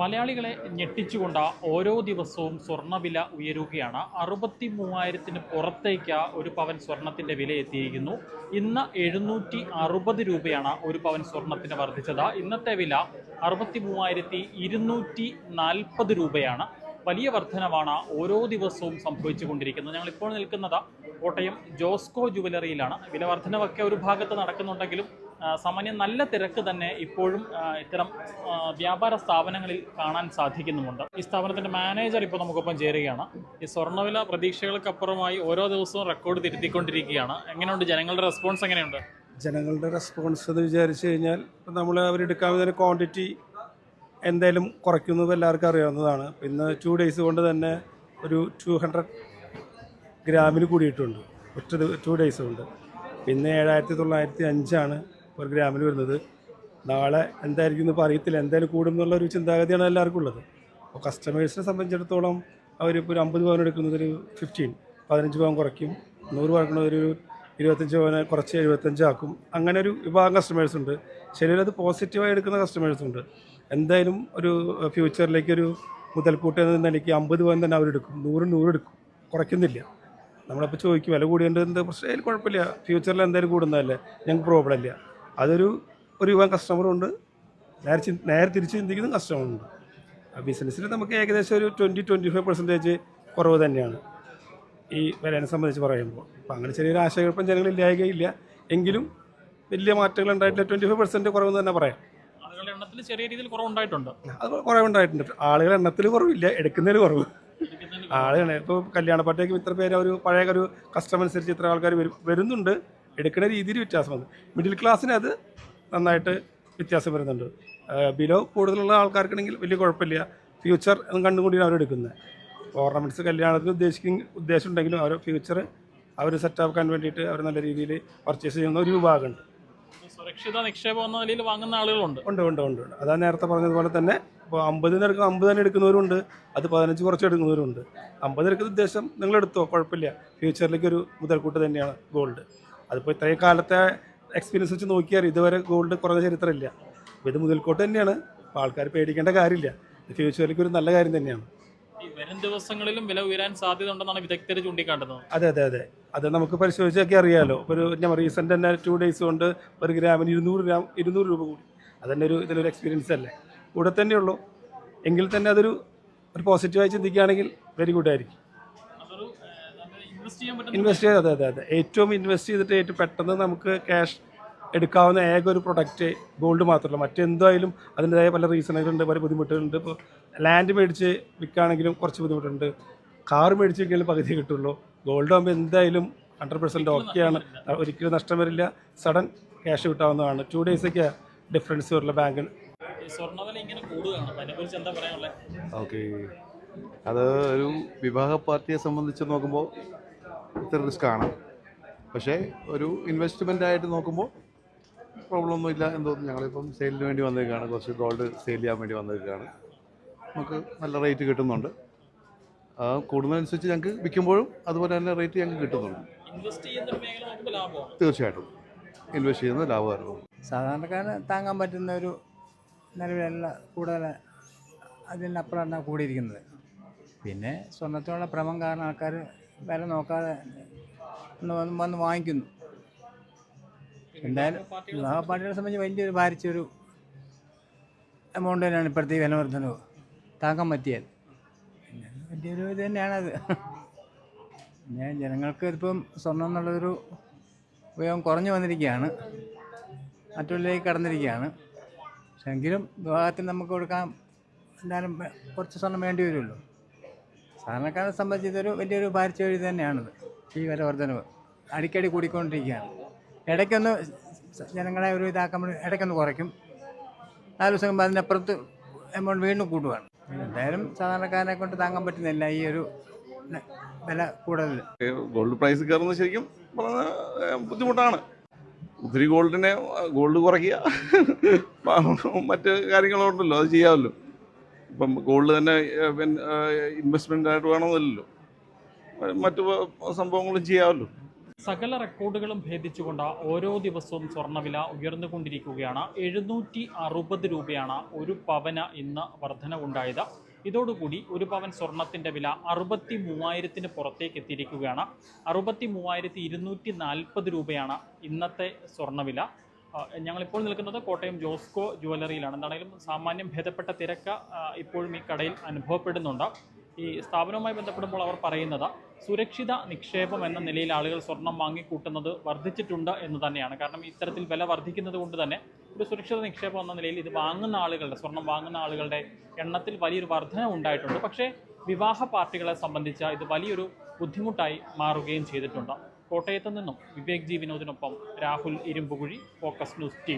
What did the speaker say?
മലയാളികളെ ഞെട്ടിച്ചുകൊണ്ട് ഓരോ ദിവസവും സ്വർണവില ഉയരുകയാണ്. അറുപത്തി മൂവായിരത്തിന് പുറത്തേക്ക് ഒരു പവൻ സ്വർണത്തിന്റെ വില എത്തിയിരിക്കുന്നു. ഇന്ന് എഴുന്നൂറ്റി അറുപത് രൂപയാണ് ഒരു പവൻ സ്വർണത്തിന് വർദ്ധിച്ചത്. ഇന്നത്തെ വില അറുപത്തി മൂവായിരത്തി ഇരുന്നൂറ്റി നാൽപ്പത് രൂപയാണ്. വലിയ വർധനവാണ് ഓരോ ദിവസവും സംഭവിച്ചുകൊണ്ടിരിക്കുന്നത്. ഞങ്ങൾ ഇപ്പോൾ നിൽക്കുന്നത് കോട്ടയം ജോസ്കോ ജുവലറിയിലാണ്. വില വർധനവൊക്കെ ഒരു ഭാഗത്ത് നടക്കുന്നുണ്ടെങ്കിലും സാമാന്യം നല്ല തിരക്ക് തന്നെ ഇപ്പോഴും ഇത്തരം വ്യാപാര സ്ഥാപനങ്ങളിൽ കാണാൻ സാധിക്കുന്നുമുണ്ട്. ഈ സ്ഥാപനത്തിന്റെ മാനേജർ ഇപ്പോൾ നമുക്കൊപ്പം ചേരുകയാണ്. ഈ സ്വർണവില പ്രതീക്ഷകൾക്കപ്പുറമായി ഓരോ ദിവസവും റെക്കോർഡ് തിരുത്തിക്കൊണ്ടിരിക്കുകയാണ്. എങ്ങനെയുണ്ട്? ജനങ്ങളുടെ റെസ്പോൺസ് എങ്ങനെയുണ്ട്? ജനങ്ങളുടെ റെസ്പോൺസ് എന്ന് വിചാരിച്ചു കഴിഞ്ഞാൽ നമ്മൾ അവരെടുക്കാവുന്ന ക്വാണ്ടിറ്റി എന്തായാലും കുറയ്ക്കുന്നത് എല്ലാവർക്കും അറിയാവുന്നതാണ്. പിന്നെ ടു ഡേയ്സ് കൊണ്ട് തന്നെ ഒരു ടു ഹൺഡ്രഡ് ഗ്രാമിന് കൂടിയിട്ടുണ്ട്. ഒറ്റ ടു ഡേയ്സ് കൊണ്ട്. പിന്നെ ഏഴായിരത്തി തൊള്ളായിരത്തി അഞ്ചാണ് ഒരു ഗ്രാമിൽ വരുന്നത്. നാളെ എന്തായിരിക്കും എന്ന് അറിയത്തില്ല. എന്തായാലും കൂടും എന്നുള്ള ഒരു ചിന്താഗതിയാണ് എല്ലാവർക്കും ഉള്ളത്. അപ്പോൾ കസ്റ്റമേഴ്സിനെ സംബന്ധിച്ചിടത്തോളം അവരിപ്പോൾ ഒരു അമ്പത് പവൻ എടുക്കുന്നത് ഒരു ഫിഫ്റ്റീൻ പതിനഞ്ച് പവൻ കുറയ്ക്കും. നൂറ് കുറയ്ക്കുന്നത് ഒരു ഇരുപത്തഞ്ച് പവന് കുറച്ച് എഴുപത്തഞ്ചാക്കും അങ്ങനെ ഒരു വിഭാഗം കസ്റ്റമേഴ്സ് ഉണ്ട്. ചിലരത് പോസിറ്റീവായി എടുക്കുന്ന കസ്റ്റമേഴ്സ് ഉണ്ട്. എന്തായാലും ഒരു ഫ്യൂച്ചറിലേക്ക് ഒരു മുതൽക്കൂട്ട് എന്ന എനിക്ക് അമ്പത് പവൻ തന്നെ അവരെടുക്കും നൂറ് നൂറ് എടുക്കും. കുറയ്ക്കുന്നില്ല. നമ്മളപ്പോൾ ചോദിക്കും വില കൂടിയുണ്ട് എന്താ പ്രശ്നം? കുഴപ്പമില്ല. ഫ്യൂച്ചറിൽ എന്തായാലും കൂടുന്നതല്ലേ? ഞങ്ങൾക്ക് പ്രോബ്ലം ഇല്ല. അതൊരു ഒരു യുവ കസ്റ്റമറുണ്ട് നേരെ നേരെ തിരിച്ച് ചിന്തിക്കുന്ന കസ്റ്റമറുണ്ട് ആ ബിസിനസ്സിൽ നമുക്ക് ഏകദേശം ഒരു ട്വന്റി ട്വന്റി ഫൈവ് പെർസെന്റേജ് കുറവ് തന്നെയാണ്. ഈ വിലയെ സംബന്ധിച്ച് പറയുമ്പോൾ. അപ്പം അങ്ങനെ ചെറിയൊരു ആശയക്കുഴപ്പം ജനങ്ങളില്ലായകയില്ല എങ്കിലും വലിയ മാറ്റങ്ങൾ ഉണ്ടായിട്ടില്ല. ട്വന്റി ഫൈവ് പെർസെന്റ് കുറവെന്ന് തന്നെ പറയാം. ആളുകളുടെ എണ്ണത്തിൽ ചെറിയ രീതിയിൽ കുറവുണ്ടായിട്ടുണ്ട് അത് കുറവുണ്ടായിട്ടുണ്ട്. ആളുകളുടെ എണ്ണത്തിൽ കുറവില്ല. എടുക്കുന്നതിൽ കുറവ്. ആളുകൾ ഇപ്പോൾ കല്യാണപ്പാട്ടേക്കും ഇത്ര പേര് ഒരു പഴയ ഒരു കസ്റ്റമർ അനുസരിച്ച് ഇത്ര ആൾക്കാർ വരുന്നുണ്ട്. എടുക്കുന്ന രീതിയിൽ വ്യത്യാസം വന്നു. മിഡിൽ ക്ലാസ്സിന് അത് നന്നായിട്ട് വ്യത്യാസം വരുന്നുണ്ട്. ബിലോ കൂടുതലുള്ള ആൾക്കാർക്കാണെങ്കിൽ വലിയ കുഴപ്പമില്ല. ഫ്യൂച്ചർ എന്ന് അവർ അവരെടുക്കുന്നത് ഓർണമെന്റ്സ് കല്യാണത്തിന് ഉദ്ദേശിക്കുന്ന ഉദ്ദേശം ഉണ്ടെങ്കിലും അവർ ഫ്യൂച്ചർ അവർ സെറ്റാക്കാൻ വേണ്ടിയിട്ട് അവർ നല്ല രീതിയിൽ പർച്ചേസ് ചെയ്യുന്ന ഒരു വിഭാഗമുണ്ട്. സുരക്ഷിത നിക്ഷേപം എന്ന നിലയിൽ വാങ്ങുന്ന ആളുകളുണ്ട്. ഉണ്ട് ഉണ്ട് ഉണ്ട് ഉണ്ട്. അതാ നേരത്തെ പറഞ്ഞതുപോലെ തന്നെ ഇപ്പോൾ അമ്പതിന് എടുക്കുന്ന അമ്പത് തന്നെ എടുക്കുന്നവരുണ്ട്. അത് പതിനഞ്ച് കുറച്ച് എടുക്കുന്നവരുണ്ട്. അമ്പത് എടുക്കുന്ന ഉദ്ദേശം നിങ്ങൾ എടുത്തോ? കുഴപ്പമില്ല. ഫ്യൂച്ചറിലേക്ക് ഒരു മുതൽക്കൂട്ട് തന്നെയാണ് ഗോൾഡ് അതിപ്പോൾ ഇത്രയും കാലത്തെ എക്സ്പീരിയൻസ് വെച്ച് നോക്കിയാൽ ഇതുവരെ ഗോൾഡ് കുറഞ്ഞ ചരിത്രമില്ല. അപ്പോൾ ഇത് മുതൽക്കോട്ട് തന്നെയാണ്. അപ്പോൾ ആൾക്കാർ പേടിക്കേണ്ട കാര്യമില്ല. ഫ്യൂച്ചറിലേക്ക് ഒരു നല്ല കാര്യം തന്നെയാണ്. വരും ദിവസങ്ങളിലും വില ഉയരാൻ സാധ്യത ഉണ്ടെന്നാണ് വിദഗ്ധർ ചൂണ്ടിക്കാട്ടുന്നത്. അതെ അതെ അതെ. അത് നമുക്ക് പരിശോധിച്ചൊക്കെ അറിയാമല്ലോ ഒരു ഞാൻ റീസെന്റ് തന്നെ ടു ഡേയ്സ് കൊണ്ട് ഒരു ഗ്രാമിന് ഇരുന്നൂറ് ഗ്രാം ഇരുന്നൂറ് രൂപ കൂടി. അതന്നെ ഒരു ഇതിലൊരു എക്സ്പീരിയൻസ് അല്ലേ? കൂടെ തന്നെയുള്ളൂ. എങ്കിൽ തന്നെ അതൊരു ഒരു പോസിറ്റീവായി ചിന്തിക്കുകയാണെങ്കിൽ വെരി ഗുഡ് ആയിരിക്കും. ഇൻവെസ്റ്റ് ചെയ്യാൻ ചെയ്ത് അതെ അതെ അതെ. ഏറ്റവും ഇൻവെസ്റ്റ് ചെയ്തിട്ട് ഏറ്റവും പെട്ടെന്ന് നമുക്ക് ക്യാഷ് എടുക്കാവുന്ന ഏക ഒരു പ്രൊഡക്റ്റ് ഗോൾഡ് മാത്രമല്ല. മറ്റെന്തായാലും അതിന്റെതായ പല റീസണുകളുണ്ട് പല ബുദ്ധിമുട്ടുകളുണ്ട്. ഇപ്പോൾ ലാൻഡ് മേടിച്ച് വിൽക്കുകയാണെങ്കിലും കുറച്ച് ബുദ്ധിമുട്ടുണ്ട്. കാർ മേടിച്ച് വിൽക്കുകയാലും പകുതി കിട്ടുള്ളൂ. ഗോൾഡ് ആകുമ്പോൾ എന്തായാലും ഹൺഡ്രഡ് പെർസെന്റ് ഓക്കെയാണ് ഒരിക്കലും നഷ്ടം വരില്ല. സഡൻ ക്യാഷ് കിട്ടാവുന്നതാണ്. ടു ഡേയ്സൊക്കെ ഡിഫറൻസ് വരില്ല ബാങ്കിൽ ഈ സ്വർണവില ഇങ്ങനെ കൂടുകയാണ്. അതിനെക്കുറിച്ച് എന്താ പറയാനുള്ളത് ഓക്കെ അത് ഒരു വിവാഹ പാർട്ടിയെ സംബന്ധിച്ച് നോക്കുമ്പോൾ ഇത്ര റിസ്ക് ആണ്. പക്ഷേ ഒരു ഇൻവെസ്റ്റ്മെന്റ് ആയിട്ട് നോക്കുമ്പോൾ പ്രോബ്ലം ഒന്നുമില്ല എന്ന് തോന്നുന്നു. ഞങ്ങളിപ്പം സെയിലിന് വേണ്ടി വന്നേക്കാണ് കുറച്ച് ഗോൾഡ് സെയിൽ ചെയ്യാൻ വേണ്ടി വന്നേക്കാണ് നമുക്ക് നല്ല റേറ്റ് കിട്ടുന്നുണ്ട്. ആ കൂടുന്നതനുസരിച്ച് ഞങ്ങൾക്ക് വിൽക്കുമ്പോഴും അതുപോലെ തന്നെ റേറ്റ് ഞങ്ങൾക്ക് കിട്ടുന്നുണ്ട്. ചെയ്യുന്ന തീർച്ചയായിട്ടും. ഇൻവെസ്റ്റ് ചെയ്യുന്നത് ലാഭമായിരുന്നു. സാധാരണക്കാരന് താങ്ങാൻ പറ്റുന്ന ഒരു നിലവിലല്ല കൂടുതൽ അതിനപ്പുറമാണ് കൂടിയിരിക്കുന്നത്. പിന്നെ സ്വർണത്തിനുള്ള ഭ്രമം കാരണം ആൾക്കാർ വില നോക്കാതെ വന്ന് വാങ്ങിക്കുന്നു. എന്തായാലും പാർട്ടികളെ സംബന്ധിച്ച് വലിയൊരു ഭാരിച്ചൊരു എമൗണ്ട് തന്നെയാണ് ഇപ്പോഴത്തെ ഈ വില വർധനവ് പറ്റിയത് വലിയൊരു ഇത് തന്നെയാണത്. ഞാൻ ജനങ്ങൾക്ക് ഇപ്പം സ്വർണം എന്നുള്ളൊരു ഉപയോഗം കുറഞ്ഞു വന്നിരിക്കുകയാണ്. മറ്റുള്ളിലേക്ക് കടന്നിരിക്കുകയാണ്. പക്ഷെ എങ്കിലും വിവാഹത്തിന് നമുക്ക് കൊടുക്കാൻ എന്തായാലും കുറച്ച് സ്വർണം വേണ്ടി വരുമല്ലോ. സാധാരണക്കാരെ സംബന്ധിച്ച് ഇതൊരു വലിയൊരു ഭാരിച്ച വഴി തന്നെയാണിത്. ഈ വില വർധനവ് അടിക്കടി കൂടിക്കൊണ്ടിരിക്കുകയാണ്. ഇടയ്ക്കൊന്ന് ജനങ്ങളെ ഒരു ഇതാക്കുമ്പോൾ ഇടയ്ക്കൊന്ന് കുറയ്ക്കും. നാല് ദിവസം കഴിയുമ്പോൾ അതിനപ്പുറത്ത് എമൗണ്ട് വീണ്ടും കൂടുവാണ്. എന്തായാലും സാധാരണക്കാരനെ കൊണ്ട് താങ്ങാൻ പറ്റുന്നില്ല ഈ ഒരു വില കൂടുതൽ ഗോൾഡ് പ്രൈസ് കയറുന്നത് ശരിക്കും പറഞ്ഞ ബുദ്ധിമുട്ടാണ്. ഒത്തിരി ഗോൾഡിനെ ഗോൾഡ് കുറയ്ക്കുക. മറ്റ് കാര്യങ്ങളുണ്ടല്ലോ അത് ചെയ്യാമല്ലോ ഇപ്പം ഗോൾഡ് തന്നെ ഇൻവെസ്റ്റ്മെന്റ് ആയിട്ട് വേണമെന്നില്ലല്ലോ മറ്റു സംഭവങ്ങളും ചെയ്യാമല്ലോ. സകല റെക്കോർഡുകളും ഭേദിച്ചുകൊണ്ട് ഓരോ ദിവസവും സ്വർണവില ഉയർന്നുകൊണ്ടിരിക്കുകയാണ്. എഴുന്നൂറ്റി അറുപത് രൂപയാണ് ഒരു പവന ഇന്ന് വർധനവുണ്ടായത്. ഇതോടുകൂടി ഒരു പവൻ സ്വർണത്തിന്റെ വില അറുപത്തി മൂവായിരത്തിന് പുറത്തേക്ക് എത്തിയിരിക്കുകയാണ്. അറുപത്തി മൂവായിരത്തി ഇരുന്നൂറ്റി നാൽപ്പത് രൂപയാണ് ഇന്നത്തെ സ്വർണവില ഞങ്ങളിപ്പോൾ നിൽക്കുന്നത് കോട്ടയം ജോസ്കോ ജുവലറിയിലാണ് എന്താണെങ്കിലും സാമാന്യം ഭേദപ്പെട്ട തിരക്ക് ഇപ്പോഴും ഈ കടയിൽ അനുഭവപ്പെടുന്നുണ്ട്. ഈ സ്ഥാപനവുമായി ബന്ധപ്പെടുമ്പോൾ അവർ പറയുന്നത് സുരക്ഷിത നിക്ഷേപം എന്ന നിലയിൽ ആളുകൾ സ്വർണം വാങ്ങിക്കൂട്ടുന്നത് വർദ്ധിച്ചിട്ടുണ്ട് എന്ന് തന്നെയാണ്. കാരണം ഇത്തരത്തിൽ വില വർദ്ധിക്കുന്നത് കൊണ്ട് തന്നെ ഒരു സുരക്ഷിത നിക്ഷേപം എന്ന നിലയിൽ ഇത് വാങ്ങുന്ന ആളുകളുടെ സ്വർണം വാങ്ങുന്ന ആളുകളുടെ എണ്ണത്തിൽ വലിയൊരു വർധന ഉണ്ടായിട്ടുണ്ട്. പക്ഷേ വിവാഹ പാർട്ടികളെ സംബന്ധിച്ച് ഇത് വലിയൊരു ബുദ്ധിമുട്ടായി മാറുകയും ചെയ്തിട്ടുണ്ട്. കോട്ടയത്ത് നിന്നും Vivek G വിനോദിനൊപ്പം Rahul Irumbukuzhi focus news T